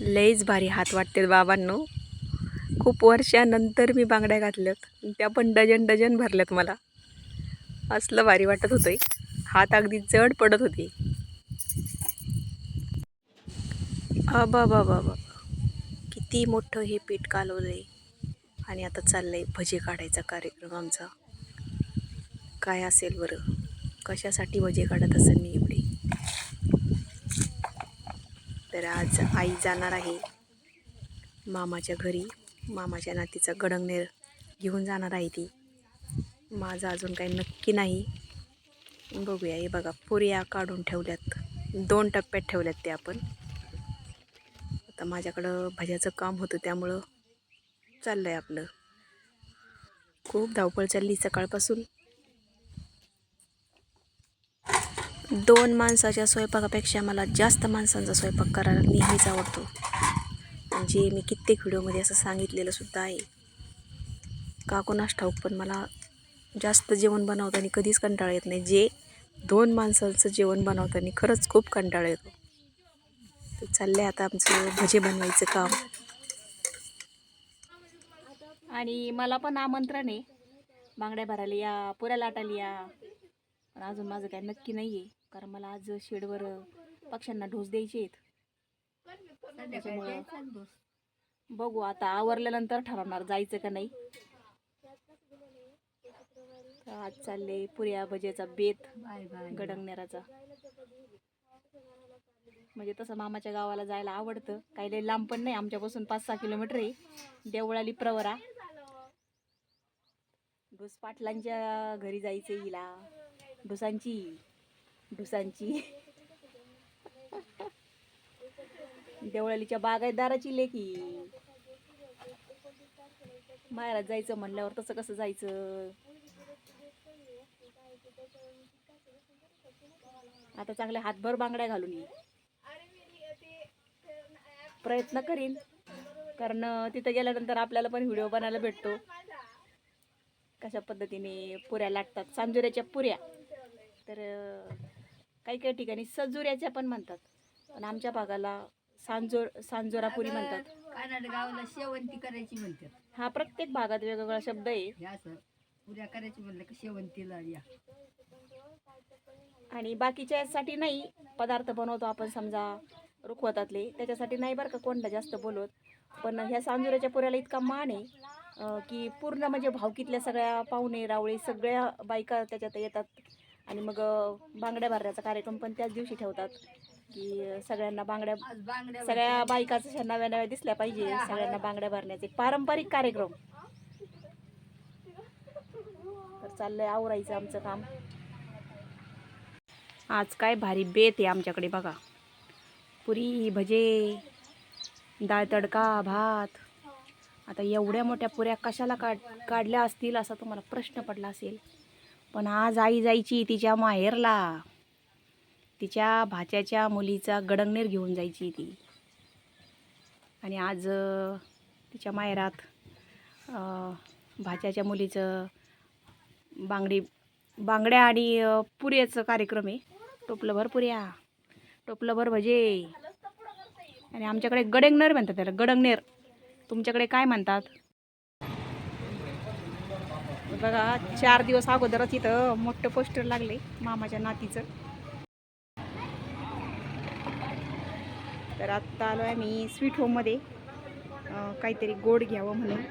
लईच भारी हात वाटते बाबांनो. खूप वर्षानंतर मी बांगड्या घातल्यात. त्या पण डजन डजन भरल्यात मला. असलं भारी वाटत होतं हात अगदी जड पडत होते. अबा बाबा किती मोठं हे पीठ कालवलंय. आणि आता चाललंय भजे काढायचा कार्यक्रम आमचा. काय असेल बरं? कशासाठी भजे काढत असेल मी एवढे? तर आज आई जाणार आहे. मामाच्या घरी. मामाच्या नातीचा गडंगनेर घेऊन जाणार आहे ती. माझं अजून काही नक्की नाही. बघूया हे बघा पुऱ्या काढून ठेवल्यात. दोन टप्प्यात ठेवल्यात ते आपण. आता माझ्याकडं भज्याचं काम होतं त्यामुळं चाललं आहे आपलं. खूप धावपळ चालली सकाळपासून. दोन माणसाच्या स्वयंपाकापेक्षा मला जास्त माणसांचा स्वयंपाक करायला नेहमीच आवडतो. म्हणजे मी कित्येक व्हिडिओमध्ये असं सांगितलेलं सुद्धा आहे. का कोणास ठाऊक पण मला जास्त जेवण बनवताना कधीच कंटाळा येत नाही. जे दोन माणसांचं जेवण बनवताना खरंच खूप कंटाळा येतो. तर चाललं आहे आता आमचं भजे बनवायचं काम. आणि मला पण आमंत्रण आहे. बांगड्या भरायला या पुऱ्या लाटायला या. पण अजून माझं काय नक्की नाही आहे कारण मला आज शेडवर पक्ष्यांना ढोस द्यायचे आहेत. त्याच्यामुळे बघू आता आवरल्यानंतर ठरवणार जायचं का नाही. आज चालले पुऱ्या भज्याचा बेत गडंगनेराचा म्हणजे तसं मामाच्या गावाला जायला आवडतं. काही लई लांब पण नाही आमच्यापासून पाच सहा किलोमीटर आहे. देवळाली प्रवरा. ढोस पाटलांच्या घरी जायचं हिला. ढुसांची ढुसांची देवळालीच्या बागायतदाराची लेकी माहेरात जायचं म्हणल्यावर तसं कसं जायचं? आता चांगले हातभर बांगड्या घालून ये. प्रयत्न करीन. कारण तिथं गेल्यानंतर आपल्याला पण व्हिडिओ बनायला भेटतो. कशा पद्धतीने पुऱ्या लागतात सांजुऱ्याच्या पुऱ्या. तर काही काही ठिकाणी सजुऱ्याच्या पण म्हणतात. पण आमच्या भागाला सांजोर सांजोरा पुरी म्हणतात. गावाला शेवंती करायची म्हणतात. हा प्रत्येक भागात वेगवेगळा शब्द आहे. असं पुऱ्या करायची म्हणलं की शेवंतीला या. आणि बाकीच्यासाठी नाही पदार्थ बनवतो आपण समजा रुखवतातले. त्याच्यासाठी नाही बरं का कोणता जास्त बोलवत. पण ह्या सांजुऱ्याच्या पुऱ्याला इतका मान आहे अं, की पूर्ण म्हणजे भावकीतल्या सगळ्या पाहुणे रावळे सगळ्या बायका त्याच्यात येतात. आणि मग बांगड्या भरण्याचा कार्यक्रम पण त्याच दिवशी ठेवतात. की सगळ्यांना बांगड्या सगळ्या बायकाच नव्या नव्या दिसल्या पाहिजे. सगळ्यांना बांगड्या भरण्याचे पारंपरिक कार्यक्रम. तर चाललंय आवरायचं आमचं काम. आज काय भारी बेत आहे आमच्याकडे बघा. पुरी भजे डाळ तडका भात. आता एवढ्या मोठ्या पुऱ्या कशाला काढ काढल्या असतील असा तुम्हाला प्रश्न पडला असेल. पण आज आई जायची तिच्या माहेरला. तिच्या भाच्याच्या मुलीचा गडंगनेर घेऊन जायची ती. आणि आज तिच्या माहेरात भाच्याच्या मुलीचं बांगडी बांगड्या आणि पुऱ्याचं कार्यक्रम आहे. टोपलंभर पुऱ्या. टोपलंभर भजे. आणि आमच्याकडे गडंगनेर म्हणतात त्याला गडंगनेर तुमच्याकडे काय म्हणतात? बघा चार दिवस अगोदरच इथं मोठं पोस्टर लागले मामाच्या नातीचं. तर आत्ता आलो आहे मी स्वीट होममध्ये काहीतरी गोड घ्यावं म्हणून.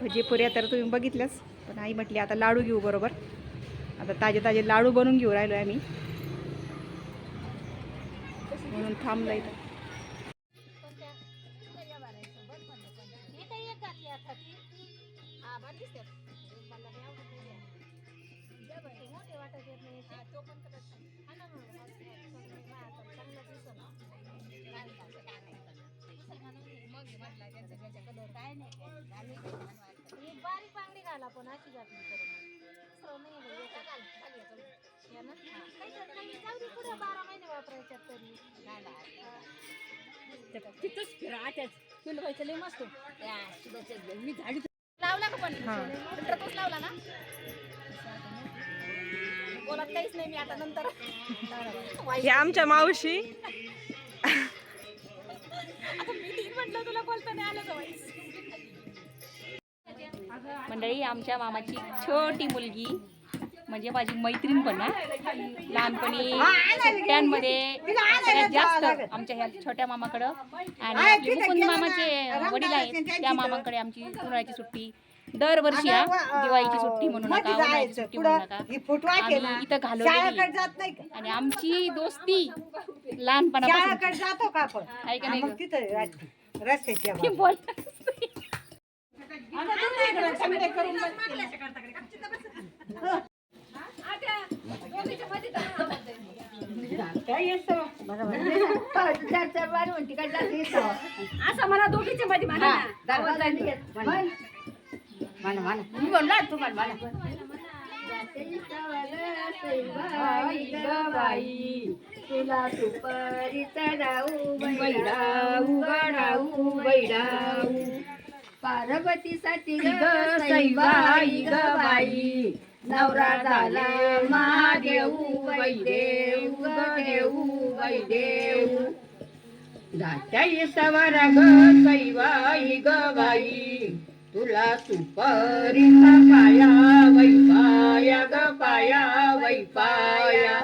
भजी पुऱ्या तर तुम्ही बघितलंच पण आई म्हटली आता लाडू घेऊ बरोबर. आता ताजे ताजे लाडू बनवून घेऊ राहिलो आहे मी म्हणून थांबलं इथं. बारीक बांगडी घाला पण अशी घातली तर मग. सरळ नाही बाई, याच्यात खाली याच्यात. या ना? काही तर काही जाऊ दे पुढं बारा महिने वापरायच्यात तरी. तिथंच फिरा आत्याच. तुला व्हायचं लय मस्त. या, शुभेच्छा. मी झाडी पण हा. फिल्टरच लावला ना. बोलत काहीच नाही मी आता नंतर. हे आमच्या मावशी. आता मी तीन म्हटलं तुला बोलता नाही आलं जवळ. मंडळी आमच्या मामाची छोटी मुलगी म्हणजे माझी मैत्रीण पण ना लहानपणी सुट्ट्यांमध्ये सगळ्यात जास्त आमच्या ह्या छोट्या मामाकडं. आणि मुकुंद मामाचे वडील आहेत त्या मामाकडे आमची उन्हाळ्याची सुट्टी. दरवर्षी हा दिवाळीची सुट्टी म्हणू नका उन्हाळ्याची सुट्टी म्हणू नका. आम्ही इथं घालवलेली जात नाही का? आणि आमची दोस्ती लहानपणापासून. शाळाकडे जातो का आपण? आहे का हा, नाही मग तिथं राहते. असं म्हणा दोघीच्या मध्ये म्हणा ना. म्हण. म्हण, म्हण. मी म्हणला तू म्हण मला तुला सुपारी चढाऊ बैडाऊ गडाऊ बैडाऊ पार्वतीसाठी ग बाई नवरा झाला महादेव वैदेव देऊ वैदेव जात्याई सवार ग सैबाई ग बाई तुला सुपारीचा पाया वैपाया ग पाया वैपाया.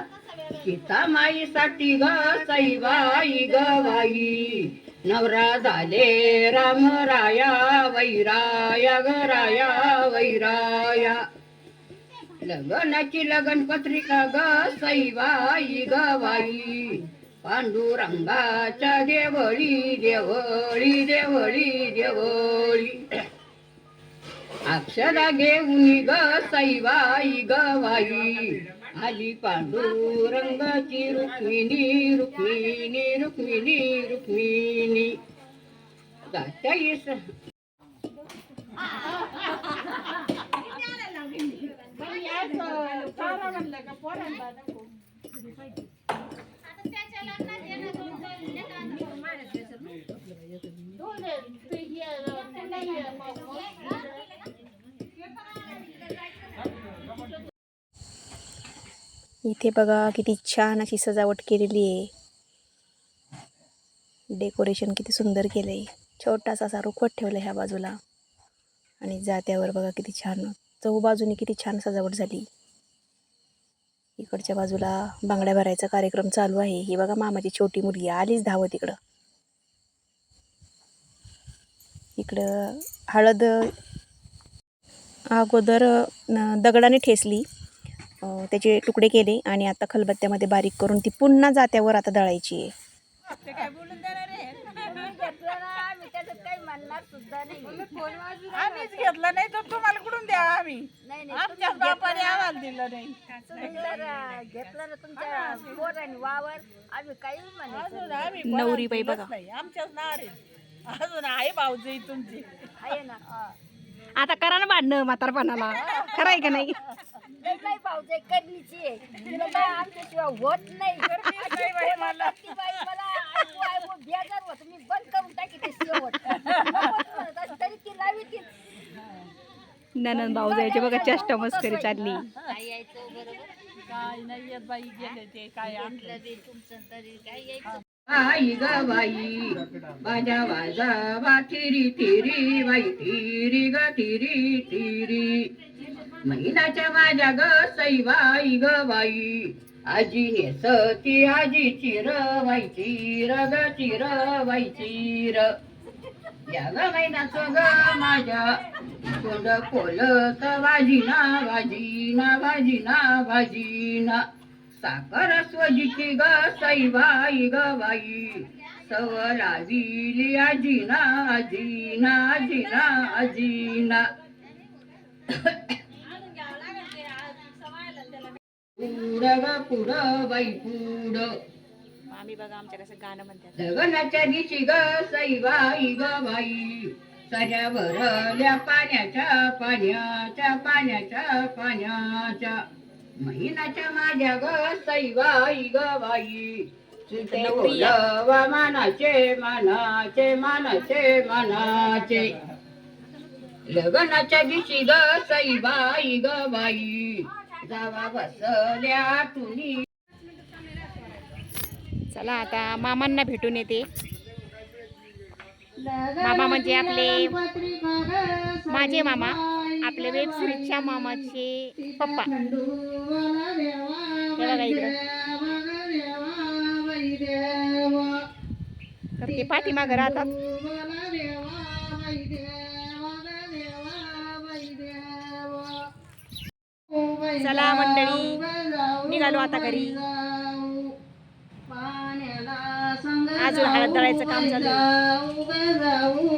सीतामाईसाठी ग सैबाई ग बाई. नवरा झाले राम राया वैराया ग राया वैराया. लग्नाची लगन पत्रिका ग सैबाई ग बाई. पांडुरंगाच्या देवळी देवळी देवळी देवळी. अक्षरा घेऊन ग सैवाई ग बाई. आली पांडुरंगाची रुक्मिणी रुक्मिणी रुक्मिणी रुक्मिणी. जात्याई स- इथे बघा किती छान अशी सजावट केलेली आहे. डेकोरेशन किती सुंदर केलं आहे छोटासा असा रुखवत ठेवला ह्या बाजूला. आणि जात्यावर बघा किती छान चहू किती छान सजावट झाली. इकडच्या बाजूला बांगड्या भरायचा कार्यक्रम चालू आहे. ही बघा मामाची छोटी मुलगी आलीच धावत इकडं. इकडं हळद अगोदर दगडाने ठेसली त्याचे तुकडे केले आणि आता खलबत्त्यामध्ये बारीक करून ती पुन्हा जात्यावर आता दळायची आहे. आम्हीच घेतलं नाही तर तुम्हाला कुठून द्या आम्ही? आमच्याच बापाने आम्हाला दिलं नाही. घेतलं ना तुमच्या पोरांनी वावर आम्ही काही अजून आम्ही नवरी बाई बघा. नाही. आमच्याच नारे अजून आहे भाऊजी तुमची. आहे ना. आता करा ना भांडणं म्हातारपणाला. खरंय का नाही? भाऊजाई करणीची आहे बाई आमच्याशिवाय होत नाही. मला. बेजार होत मी बंद करून टाकी ते शेवट तरी ती लावी ती. ननन भाऊजायचे बघा चेष्टा मस्करी चालली. काय यायचं बरोबर? काय नाही येत बाई गेले ते काय आणलं तरी तुमचं तरी काय यायचं? आई ग बाई बाजा वाजा वा थिरी थिरी बाई थिरी ग थिरी थिरी महिनाच्या माझ्या ग सैवाई ग बाई. आजी नेसती आजी चिर बाई चिर ग चिर बाई चिर. या ग महिनाचं ग माझ्या. तोंड कोलत वाजीना वाजीना वाजीना वाजीना. साखर स्वजीची ग सैबाई ग बाई. सव लाविली आजीना आजीना आजीना आजीना. पुढ ग पुढ बाई पुढ आम्ही बघा आमच्याकडे असं गाणं म्हणतात. लग्नाच्या दिवशी ग सईबाई ग बाई. साऱ्या भरल्या पाण्याच्या पाण्याच्या पाण्याच्या पाण्याच्या. महिन्याच्या माझ्या ग सईबाई ग बाई. सुटे. बोलवा मानाचे मानाचे मानाचे मानाचे. लग्नाच्या दिवशी ग सईबाई ग बाई. जावा बसल्या तुनी चला आता मामांना भेटून येते. मामा म्हणजे आपले माझे मामा आपले वेब सिरीजच्या मामाचे पप्पा. ते पाठीमागं राहतात. चला मंडळी निघालो आता घरी अजून हळद दळायचं काम चालू आहे.